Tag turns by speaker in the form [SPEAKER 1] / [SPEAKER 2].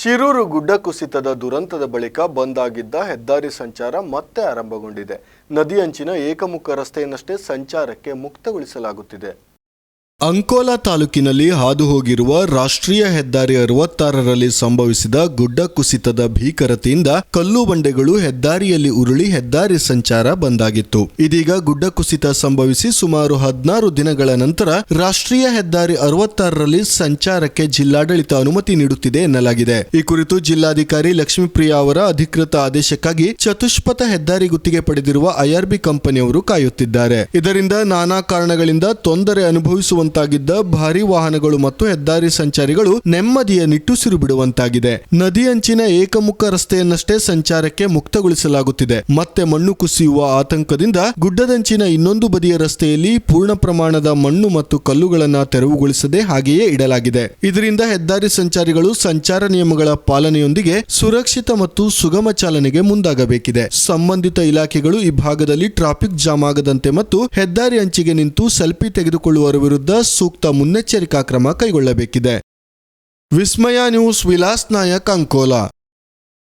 [SPEAKER 1] ಶಿರೂರು ಗುಡ್ಡ ಕುಸಿತದ ದುರಂತದ ಬಳಿಕ ಬಂದ್ ಆಗಿದ್ದ ಹೆದ್ದಾರಿ ಸಂಚಾರ ಮತ್ತೆ ಆರಂಭಗೊಂಡಿದೆ. ನದಿ ಅಂಚಿನ ಏಕಮುಖ ರಸ್ತೆಯನ್ನಷ್ಟೇ ಸಂಚಾರಕ್ಕೆ ಮುಕ್ತಗೊಳಿಸಲಾಗುತ್ತಿದೆ. ಅಂಕೋಲಾ ತಾಲೂಕಿನಲ್ಲಿ ಹಾದು ಹೋಗಿರುವ ರಾಷ್ಟ್ರೀಯ ಹೆದ್ದಾರಿ ಅರವತ್ತಾರರಲ್ಲಿ ಸಂಭವಿಸಿದ ಗುಡ್ಡ ಕುಸಿತದ ಭೀಕರತೆಯಿಂದ ಕಲ್ಲು ಬಂಡೆಗಳು ಹೆದ್ದಾರಿಯಲ್ಲಿ ಉರುಳಿ ಹೆದ್ದಾರಿ ಸಂಚಾರ ಬಂದಾಗಿತ್ತು. ಇದೀಗ ಗುಡ್ಡ ಕುಸಿತ ಸಂಭವಿಸಿ ಸುಮಾರು ಹದಿನಾರು ದಿನಗಳ ನಂತರ ರಾಷ್ಟ್ರೀಯ ಹೆದ್ದಾರಿ ಅರವತ್ತಾರರಲ್ಲಿ ಸಂಚಾರಕ್ಕೆ ಜಿಲ್ಲಾಡಳಿತ ಅನುಮತಿ ನೀಡುತ್ತಿದೆ ಎನ್ನಲಾಗಿದೆ. ಈ ಕುರಿತು ಜಿಲ್ಲಾಧಿಕಾರಿ ಲಕ್ಷ್ಮೀಪ್ರಿಯಾ ಅವರ ಅಧಿಕೃತ ಆದೇಶಕ್ಕಾಗಿ ಚತುಷ್ಪಥ ಹೆದ್ದಾರಿ ಗುತ್ತಿಗೆ ಪಡೆದಿರುವ ಐಆರ್ಬಿ ಕಂಪನಿಯವರು ಕಾಯುತ್ತಿದ್ದಾರೆ. ಇದರಿಂದ ನಾನಾ ಕಾರಣಗಳಿಂದ ತೊಂದರೆ ಅನುಭವಿಸುವಂತಾಗಿದ್ದ ಭಾರಿ ವಾಹನಗಳು ಮತ್ತು ಹೆದ್ದಾರಿ ಸಂಚಾರಿಗಳು ನೆಮ್ಮದಿಯ ನಿಟ್ಟುಸಿರು ಬಿಡುವಂತಾಗಿದೆ ನದಿ ಅಂಚಿನ ಏಕಮುಖ ರಸ್ತೆಯನ್ನಷ್ಟೇ ಸಂಚಾರಕ್ಕೆ ಮುಕ್ತಗೊಳಿಸಲಾಗುತ್ತಿದೆ. ಮತ್ತೆ ಮಣ್ಣು ಕುಸಿಯುವ ಆತಂಕದಿಂದ ಗುಡ್ಡದಂಚಿನ ಇನ್ನೊಂದು ಬದಿಯ ರಸ್ತೆಯಲ್ಲಿ ಪೂರ್ಣ ಪ್ರಮಾಣದ ಮಣ್ಣು ಮತ್ತು ಕಲ್ಲುಗಳನ್ನು ತೆರವುಗೊಳಿಸದೆ ಹಾಗೆಯೇ ಇಡಲಾಗಿದೆ. ಇದರಿಂದ ಹೆದ್ದಾರಿ ಸಂಚಾರಿಗಳು ಸಂಚಾರ ನಿಯಮಗಳ ಪಾಲನೆಯೊಂದಿಗೆ ಸುರಕ್ಷಿತ ಮತ್ತು ಸುಗಮ ಚಾಲನೆಗೆ ಮುಂದಾಗಬೇಕಿದೆ. ಸಂಬಂಧಿತ ಇಲಾಖೆಗಳು ಈ ಭಾಗದಲ್ಲಿ ಟ್ರಾಫಿಕ್ ಜಾಮ್ ಆಗದಂತೆ ಮತ್ತು ಹೆದ್ದಾರಿ ಅಂಚಿಗೆ ನಿಂತು ಸೆಲ್ಫಿ ತೆಗೆದುಕೊಳ್ಳುವವರ ವಿರುದ್ಧ ಸೂಕ್ತ ಮುನ್ನೆಚ್ಚರಿಕಾ ಕ್ರಮ ಕೈಗೊಳ್ಳಬೇಕಿದೆ. ವಿಸ್ಮಯ ನ್ಯೂಸ್ ವಿಲಾಸ್ ನಾಯಕ್ ಅಂಕೋಲಾ.